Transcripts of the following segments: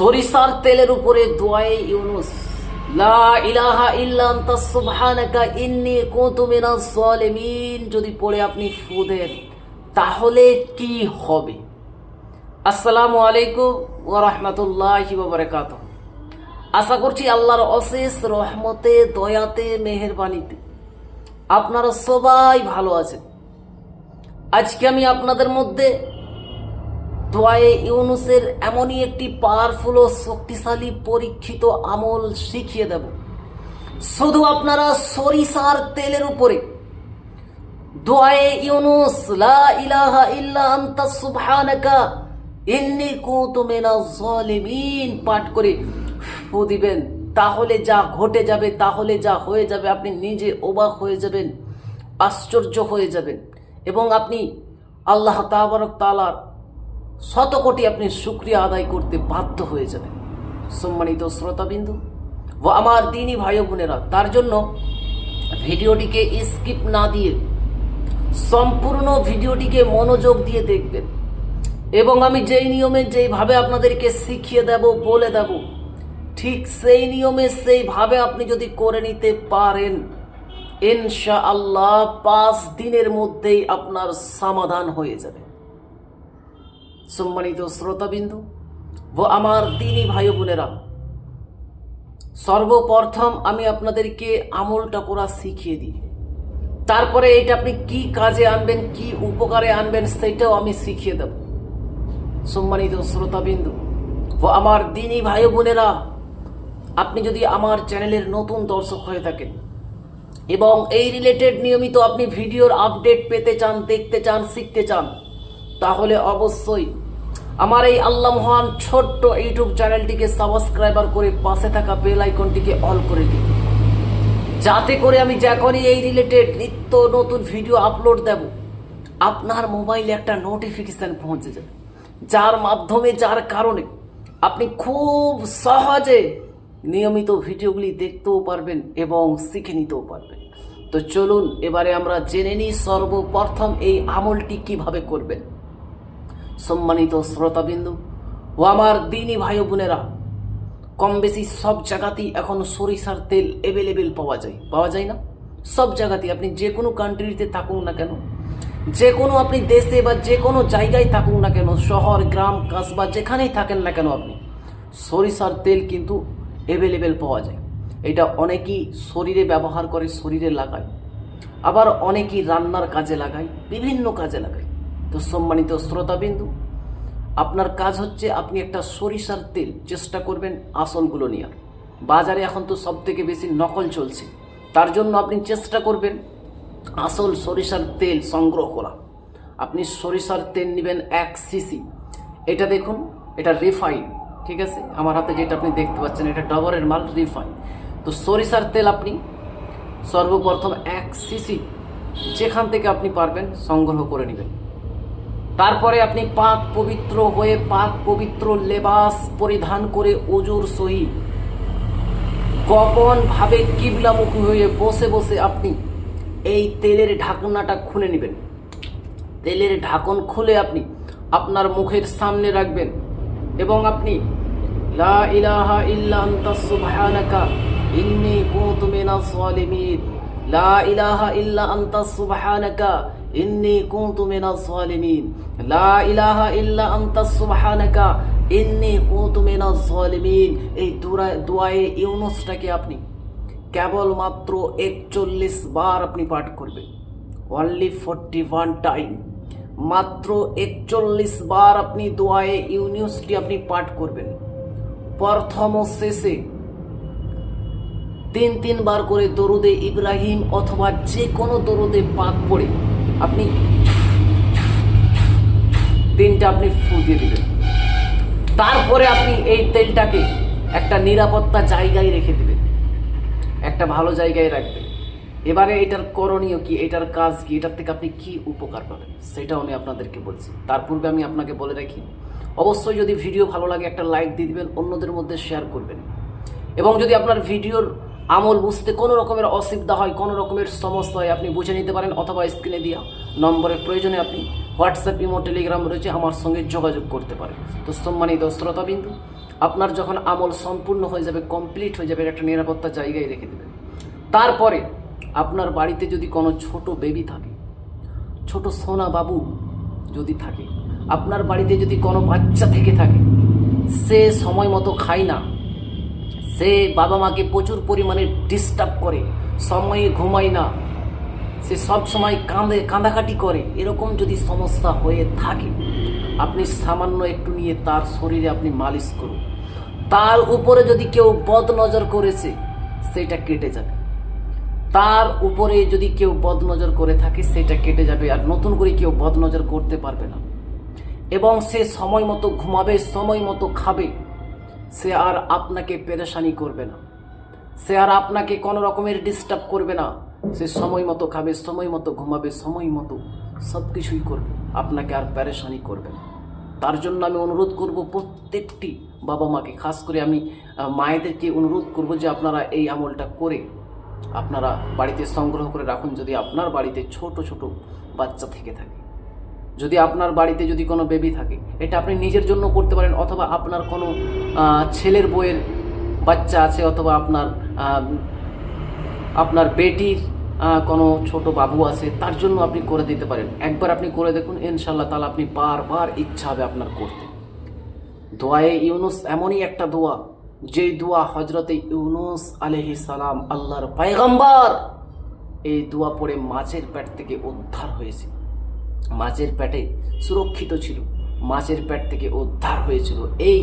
সরিষার তেলের উপরে দোয়ায়ে ইউনুস, লা ইলাহা ইল্লা আনতা, সুবহানাকা, ইন্নী কুনতু মিনাজ জালিমিন যদি পড়ে আপনি ফু তাহলে কি হবে? আসসালামু আলাইকুম ওয়া রাহমাতুল্লাহি ওয়া বারাকাতুহু। আশা করছি আল্লাহর অশেষ রহমতে, দয়াতে মেহেরবানিতে আপনারা সবাই ভালো আছেন। আজকে আমি আপনাদের মধ্যে দোয়ায়ে ইউনুসের এমনই একটি পাওয়ারফুল ও শক্তিশালী পরীক্ষিত আমল শিখিয়ে দেব। শুধু আপনারা সরিষার তেলের উপরে। দোয়ায়ে ইউনুস, লা ইলাহা ইল্লা আনতা, সুবহানাকা, ইন্নী কুনতু মিনাজ জালিমিন পাঠ করে ফু দিবেন। তাহলে যা ঘটে যাবে, তাহলে যা হয়ে যাবে, আপনি নিজে অবাক হয়ে যাবেন, আশ্চর্য হয়ে যাবেন। এবং আপনি আল্লাহ তাবারক তালার শত কোটি আপনি শুক্রিয়া আদায় করতে বাধ্য হয়ে যাবেন। সম্মানিত শ্রোতাবিন্দু, ও আমার দিনই ভাই বোনেরা, তার জন্য ভিডিওটিকে স্কিপ না দিয়ে সম্পূর্ণ ভিডিওটিকে মনোযোগ দিয়ে দেখবেন। এবং আমি যেই নিয়মে যেইভাবে আপনাদেরকে শিখিয়ে দেব, বলে দেব, ঠিক সেই নিয়মে সেইভাবে আপনি যদি করে নিতে পারেন ইনশা আল্লাহ পাঁচ দিনের মধ্যেই আপনার সমাধান হয়ে যাবে। সম্মানিত শ্রোতাবিন্দু ও আমার দিনী ভাই বোনেরা, সর্বপ্রথম আমি আপনাদেরকে আমলটা করা শিখিয়ে দিই। তারপরে এটা আপনি কি কাজে আনবেন, কি উপকারে আনবেন সেটাও আমি শিখিয়ে দেব। সম্মানিত শ্রোতাবিন্দু ও আমার দিনী ভাই বোনেরা, আপনি যদি আমার চ্যানেলের নতুন দর্শক হয়ে থাকেন এবং এই রিলেটেড নিয়মিত আপনি ভিডিওর আপডেট পেতে চান, দেখতে চান, শিখতে চান, তাহলে অবশ্যই আমার এই আল্লাহ মহান ছোট্ট ইউটিউব চ্যানেলটিকে সাবস্ক্রাইবার করে পাশে থাকা বেল আইকনটিকে অল করে দিন। যাতে করে আমি যখনই এই রিলেটেড নিত্য নতুন ভিডিও আপলোড দেব, আপনার মোবাইলে একটা নোটিফিকেশান পৌঁছে যাবে। যার মাধ্যমে, যার কারণে আপনি খুব সহজে নিয়মিত ভিডিওগুলি দেখতেও পারবেন এবং শিখে নিতেও পারবেন। তো চলুন, এবারে আমরা জেনে নিই সর্বপ্রথম এই আমলটি কীভাবে করবেন। সম্মানিত শ্রোতাবিন্দু ও আমার দিনী ভাই বোনেরা, কম বেশি সব জায়গাতেই এখন সরিষার তেল অ্যাভেলেবেল পাওয়া যায়। পাওয়া যায় না? সব জায়গাতেই আপনি যে কোনো কান্ট্রিতে থাকুন না কেন, যে কোনো আপনি দেশে বা যে কোনো জায়গায় থাকুন না কেন, শহর, গ্রাম কাসবা যেখানেই থাকেন না কেন আপনি, সরিষার তেল কিন্তু অ্যাভেলেবেল পাওয়া যায়। এটা অনেকেই শরীরে ব্যবহার করে, শরীরে লাগায়। আবার অনেকেই রান্নার কাজে লাগায়, বিভিন্ন কাজে লাগায়। তো সম্মানিত শ্রোতাবিন্দু, আপনার কাজ হচ্ছে আপনি একটা সরিষার তেল চেষ্টা করবেন আসলগুলো নেওয়ার বাজারে এখন তো সব থেকে বেশি নকল চলছে। তার জন্য আপনি চেষ্টা করবেন আসল সরিষার তেল সংগ্রহ করা। আপনি সরিষার তেল নেবেন এক সিসি। এটা দেখুন, এটা রিফাইন, ঠিক আছে? আমার হাতে যেটা আপনি দেখতে পাচ্ছেন, এটা ডবরের মাল রিফাইন। তো সরিষার তেল আপনি সর্বপ্রথম এক সিসি যেখান থেকে আপনি পারবেন সংগ্রহ করে নেবেন। তারপরে আপনি পাক পবিত্র হয়ে পাক পবিত্র লেবাস পরিধান করে অজুর সহিত গোপন ভাবে কিবলামুখী হয়ে বসে বসে আপনি এই তেলের ঢাকনাটা খুলে নেবেন। তেলের ঢাকন খুলে আপনি আপনার মুখের সামনে রাখবেন এবং আপনি, লা ইলাহা ইল্লা আনতা লা ইলাহা ইল্লা সুবহানাকা ইন্নী কুনতু মিনাজ জালিমিন লা ইলাহা ইল্লা আনতা সুবহানাকা ইন্নী কুনতু মিনাজ জালিমিন এই দোয়ায়ে ইউনুসটাকে আপনি কেবলমাত্র একচল্লিশ বার আপনি পাঠ করবেন। অনলি ফোরটি ওয়ান টাইম মাত্র একচল্লিশ বার আপনি দোয়ায়ে ইউনিউসটি আপনি পাঠ করবেন। প্রথম ও শেষে তিন তিনবার করে দরুদে ইব্রাহিম অথবা যে কোনো দরুদে পাক পড়ে আপনি তিনটা আপনি ফু দিয়ে দিবেন। তারপরে আপনি এই তেলটাকে একটা নিরাপত্তা জায়গায় রেখে দিবেন। একটা ভালো জায়গায় রাখবেন। এবারে এটার করণীয় কি? এটার কাজ কি? এটার থেকে আপনি কি উপকার পাবেন? সেটাও আমি আপনাদেরকে বলছি। তার পূর্বে আমি আপনাকে বলে রাখি, অবশ্যই যদি ভিডিও ভালো লাগে একটা লাইক দিয়ে দিবেন, অন্যদের মধ্যে শেয়ার করবেন। এবং যদি আপনার ভিডিওর আমল বুঝতে কোনো রকমের অসুবিধা হয়, কোনো রকমের সমস্যা হয়, আপনি বুঝে নিতে পারেন অথবা স্ক্রিনে দেওয়া নম্বরের প্রয়োজনে আপনি হোয়াটসঅ্যাপ ইমো টেলিগ্রাম রয়েছে, আমার সঙ্গে যোগাযোগ করতে পারেন। তো সম্মানিত শ্রোতাবিন্দু, আপনার যখন আমল সম্পূর্ণ হয়ে যাবে কমপ্লিট হয়ে যাবে, একটা নিরাপত্তা জায়গায় রেখে দেবেন। তারপরে আপনার বাড়িতে যদি কোনো ছোট বেবি থাকে, ছোট সোনা বাবু যদি থাকে, আপনার বাড়িতে যদি কোনো বাচ্চা থেকে থাকে, সে সময় মতো খায় না সে বাবা মাকে প্রচুর পরিমাণে ডিস্টার্ব করে। সময়ে ঘুমায় না। সে সব সময় কাঁদে, কাঁদাকাটি করে। এরকম যদি সমস্যা হয়ে থাকে, আপনি সামান্য একটু নিয়ে তার শরীরে আপনি মালিশ করুন। তার উপরে যদি কেউ বদ নজর করেছে, সেটা কেটে যাবে। তার উপরে যদি কেউ বদনজর করে থাকে, সেটা কেটে যাবে। আর নতুন করে কেউ বদনজর করতে পারবে না। এবং সে সময় মতো ঘুমাবে, সময় মতো খাবে। সে আর আপনাকে পেরেশানি করবে না। সে আর আপনাকে কোনো রকমের ডিস্টার্ব করবে না। সে সময় মতো খাবে, সময় মতো ঘুমাবে, সময় মতো সব কিছুই করবে। আপনাকে আর প্যারেশানি করবে না। তার জন্য আমি অনুরোধ করব প্রত্যেকটি বাবা মাকে, খাস করে আমি মায়েদেরকে অনুরোধ করব যে আপনারা এই আমলটা করে আপনারা বাড়িতে সংগ্রহ করে রাখুন। যদি আপনার বাড়িতে ছোট ছোট বাচ্চা থেকে থাকে যদি আপনার বাড়িতে যদি কোনো বেবি থাকে, এটা আপনি নিজের জন্য করতে পারেন অথবা আপনার কোনো ছেলের বইয়ের বাচ্চা আছে অথবা আপনার আপনার বেটির কোনো ছোট বাবু আছে, তার জন্য আপনি করে দিতে পারেন। একবার আপনি করে দেখুন ইনশাল্লাহ তাহলে আপনি বারবার ইচ্ছা হবে আপনার করতে। দোয়ায়ে ইউনুস এমনই একটা দোয়া, যেই দোয়া হজরতে ইউনুস আলহি সালাম আল্লাহর পায়গাম্বার, এই দোয়া পড়ে মাছের পেট থেকে উদ্ধার হয়েছে। মাছের পেটে সুরক্ষিত ছিল। মাছের পেট থেকে উদ্ধার হয়েছিল এই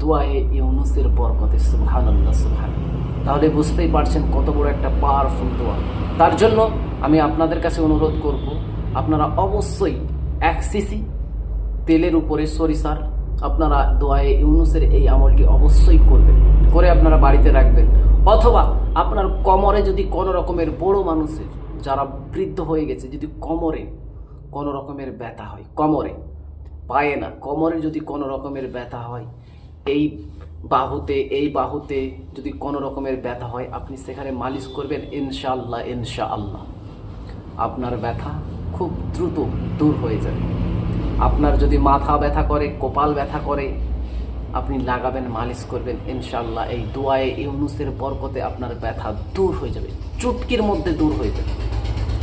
দোয়ায়ে ইউনুসের বরকতে সুবহান আল্লাহ সুবহান তাহলে বুঝতেই পারছেন কত বড় একটা পাওয়ারফুল দোয়া। তার জন্য আমি আপনাদের কাছে অনুরোধ করব, আপনারা অবশ্যই এক সিসি তেলের উপরে সরিষার আপনারা দোয়ায়ে ইউনুসের এই আমলটি অবশ্যই করবেন, করে আপনারা বাড়িতে রাখবেন। অথবা আপনার কোমরে যদি কোনো রকমের বড় মানুষের, যারা বৃদ্ধ হয়ে গেছে, যদি কোমরে কোনো রকমের ব্যথা হয়, কোমরে। পায়ে না, কোমরে যদি কোনো রকমের ব্যথা হয়, এই বাহুতে এই বাহুতে যদি কোনো রকমের ব্যথা হয়, আপনি সেখানে মালিশ করবেন, ইনশাআল্লাহ ইনশাআল্লাহ। আপনার ব্যথা খুব দ্রুত দূর হয়ে যাবে। আপনার যদি মাথা ব্যথা করে, কপাল ব্যথা করে, আপনি লাগাবেন, মালিশ করবেন ইনশাল্লাহ এই দোয়ায়ে ইউনুসের বরকতে আপনার ব্যথা দূর হয়ে যাবে, চুটকির মধ্যে দূর হয়ে যাবে।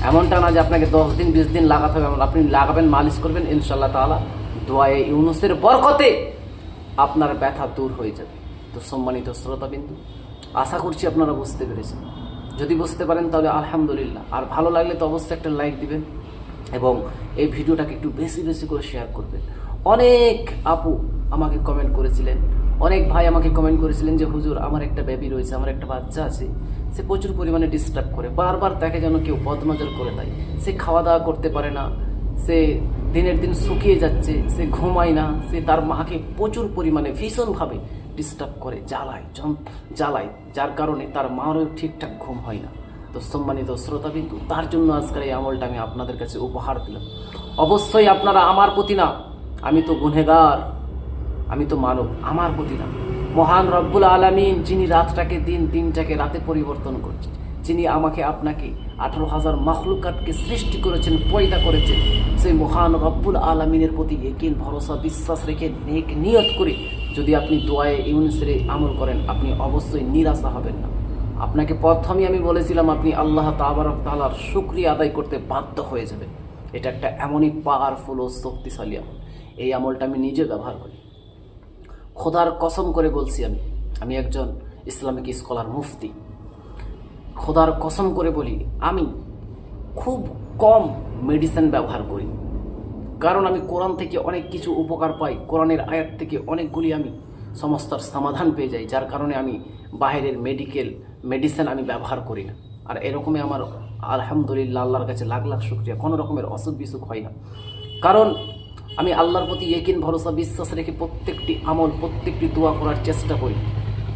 এমনটা না যে আপনাকে দশ দিন, বিশ দিন লাগাতে হবে, এমন আপনি লাগাবেন, মালিশ করবেন ইনশাল্লাহ তাআলা দোয়ায়ে ইউনুসের বরকতে আপনার ব্যথা দূর হয়ে যাবে। তো সম্মানিত শ্রোতাবিন্দু, আশা করছি আপনারা বুঝতে পেরেছেন। যদি বুঝতে পারেন তাহলে আলহামদুলিল্লাহ। আর ভালো লাগলে তো অবশ্যই একটা লাইক দিবেন এবং এই ভিডিওটাকে একটু বেশি বেশি করে শেয়ার করবেন। অনেক আপু আমাকে কমেন্ট করেছিলেন। অনেক ভাই আমাকে কমেন্ট করেছিলেন যে, হুজুর, আমার একটা বেবি রয়েছে, আমার একটা বাচ্চা আছে। সে প্রচুর পরিমাণে ডিস্টার্ব করে। বারবার তাকে যেন কেউ বদনজর করে দেয়। সে খাওয়া দাওয়া করতে পারে না। সে দিনের দিন শুকিয়ে যাচ্ছে, সে ঘুমায় না, সে তার মাকে প্রচুর পরিমাণে ভীষণভাবে ডিস্টার্ব করে, জ্বালায় জ্বালায়, যার কারণে তার মারও ঠিকঠাক ঘুম হয় না। তো সম্মানিত শ্রোতাবিন্দু, তার জন্য আজকের এই আমলটা আমি আপনাদের কাছে উপহার দিলাম। অবশ্যই আপনারা আমার প্রতি না, আমি তো গুনেগার আমি তো মানব, আমার প্রতি না। মহান রব্বুল আলমিন যিনি রাতটাকে দিন দিনটাকে রাতে পরিবর্তন করছেন, যিনি আমাকে আপনাকে আঠারো হাজার মখলুকাতকে সৃষ্টি করেছেন, পয়দা করেছেন, সেই মহান রব্বুল আলমিনের প্রতি একিন ভরসা, বিশ্বাস রেখে নেক নিয়ত করে যদি আপনি দোয়ায়ে ইউনিসের আমল করেন, আপনি অবশ্যই নিরাশা হবেন না। আপনাকে প্রথমে আমি বলেছিলাম, আপনি আল্লাহ তাবারক তালার শুক্রিয়া আদায় করতে বাধ্য হয়ে যাবেন। এটা একটা এমনই পাওয়ারফুল ও শক্তিশালী আমল। এই আমলটা আমি নিজে ব্যবহার করি। খোদার কসম করে বলছি আমি আমি একজন ইসলামিক স্কলার মুফতি। খোদার কসম করে বলি, আমি খুব কম মেডিসিন ব্যবহার করি। কারণ আমি কোরআন থেকে অনেক কিছু উপকার পাই, কোরআনের আয়াত থেকে অনেকগুলি আমি সমস্যার সমাধান পেয়ে যাই, যার কারণে আমি বাইরের মেডিকেল মেডিসিন আমি ব্যবহার করি না। আর এরকমই আমার আলহামদুলিল্লাহ আল্লাহর কাছে লাখ লাখ শুক্রিয়া, কোনো রকমের অসুখ বিসুখ হয় না। কারণ আমি আল্লাহর প্রতি একিন ভরসা, বিশ্বাস রেখে প্রত্যেকটি আমল, প্রত্যেকটি দোয়া করার চেষ্টা করি।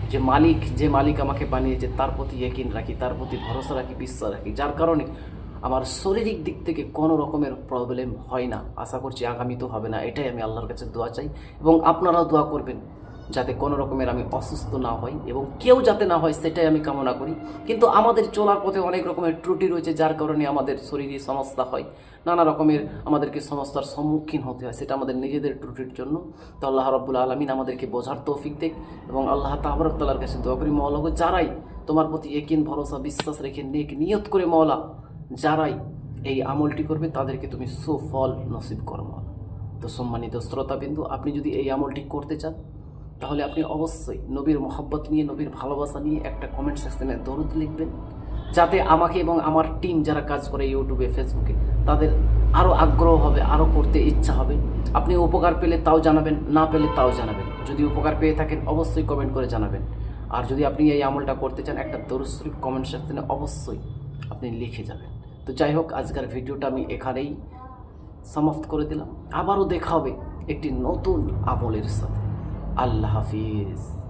যে মালিক যে মালিক আমাকে বানিয়েছে, তার প্রতি একিন রাখি, তার প্রতি ভরসা রাখি, বিশ্বাস রাখি। যার কারণে আমার শারীরিক দিক থেকে কোনো রকমের প্রবলেম হয় না। আশা করছি আগামী তো হবে না। এটাই আমি আল্লাহর কাছে দোয়া চাই এবং আপনারাও দোয়া করবেন। যাতে কোনো রকমের আমি অসুস্থ না হই এবং কেউ যাতে না হয় সেটাই আমি কামনা করি। কিন্তু আমাদের চলার পথে অনেক রকমের ত্রুটি রয়েছে যার কারণে আমাদের শরীরে সমস্যা হয়। নানা রকমের আমাদেরকে সমস্যার সম্মুখীন হতে হয় সেটা আমাদের নিজেদের ত্রুটির জন্য। তো আল্লাহ রব্বুল আলমিন আমাদেরকে বোঝার তৌফিক দেখ এবং আল্লাহ তাবরতালার কাছে দোয়া করি মৌলা গো, যারাই তোমার প্রতি একিন ভরসা বিশ্বাস রেখে নেক নিয়ত করে মৌলা যারাই এই আমলটি করবে তাদেরকে তুমি সুফল নসিব করো মৌলা তো সম্মানিত শ্রোতাবিন্দু আপনি যদি এই আমলটি করতে চান তাহলে আপনি অবশ্যই নবীর মোহাব্বত নিয়ে, নবীর ভালোবাসা নিয়ে একটা কমেন্ট সেকশনে দরুদ লিখবেন। যাতে আমাকে এবং আমার টিম যারা কাজ করে ইউটিউবে ফেসবুকে তাদের আরও আগ্রহ হবে আরও করতে ইচ্ছা হবে। আপনি উপকার পেলে তাও জানাবেন, না পেলে তাও জানাবেন। যদি উপকার পেয়ে থাকেন, অবশ্যই কমেন্ট করে জানাবেন। আর যদি আপনি এই আমলটা করতে চান, একটা দরুদ কমেন্ট সেকশনে অবশ্যই আপনি লিখে যাবেন। তো যাই হোক, আজকের ভিডিওটা আমি এখানেই সমাপ্ত করে দিলাম। আবারও দেখা হবে একটি নতুন আমলের সাথে। আল্লাহ হাফিজ।